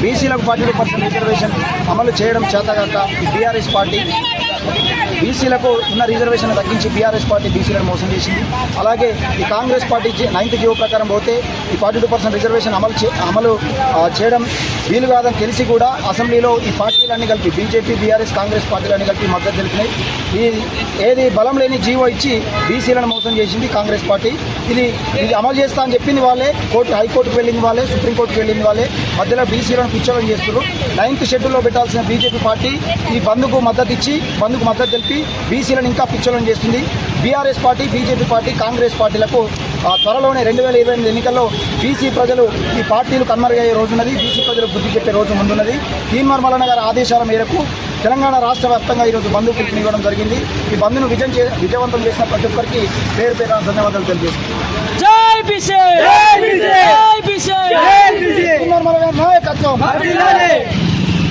బీసీలకు forty percent reservation అమలు చేయడం చేతగాక బీఆర్ఎస్ పార్టీ బీసీలకు ఉన్న రిజర్వేషన్ తగ్గించి బీఆర్ఎస్ పార్టీ బీసీలను మోసం చేసింది. అలాగే ఈ కాంగ్రెస్ పార్టీ నైన్త్ జీవో ప్రకారం పోతే ఈ ఫార్టీ టూ పర్సెంట్ రిజర్వేషన్ అమలు అమలు చేయడం వీలు కాదని తెలిసి కూడా అసెంబ్లీలో ఈ పార్టీలన్నీ కలిపి బీజేపీ బీఆర్ఎస్ కాంగ్రెస్ పార్టీలన్నీ కలిపి మద్దతు తెలిపినాయి. ఈ ఏది బలం లేని జీవో ఇచ్చి బీసీలను మోసం చేసింది కాంగ్రెస్ పార్టీ. ఇది ఇది అమలు చేస్తా అని చెప్పింది వాళ్ళే. కోర్టు హైకోర్టుకు వెళ్ళింది వాళ్ళే సుప్రీంకోర్టుకు వెళ్ళింది వాళ్ళే. మధ్యలో బీసీలను కూర్చోవడం చేస్తున్నారు నైన్త్ షెడ్యూల్లో పెట్టాల్సిన బీజేపీ పార్టీ ఈ బంద్కు మద్దతు ఇచ్చి బంద్కు మద్దతు తెలిపి బీసీలను ఇంకా పిచ్చోళం చేస్తుంది. BRS party BJP party Congress పార్టీలకు త్వరలోనే రెండు వేల ఇరవై ఎనిమిది ఎన్నికల్లో బీసీ ప్రజలు ఈ పార్టీలు కన్మరుగయ్యే రోజున్నది బీసీ ప్రజలు బుద్ధి చెప్పే రోజు ముందున్నది. తీన్మార్ మల్లన్న గారి ఆదేశాల మేరకు తెలంగాణ రాష్ట్ర వ్యాప్తంగా ఈరోజు బంధు పిలుపునివ్వడం జరిగింది. ఈ బంద్ను విజయం చే విజయవంతం చేసిన ప్రతి ఒక్కరికి పేరు పేరు ధన్యవాదాలు తెలియజేస్తున్నాను. నాయకత్వం.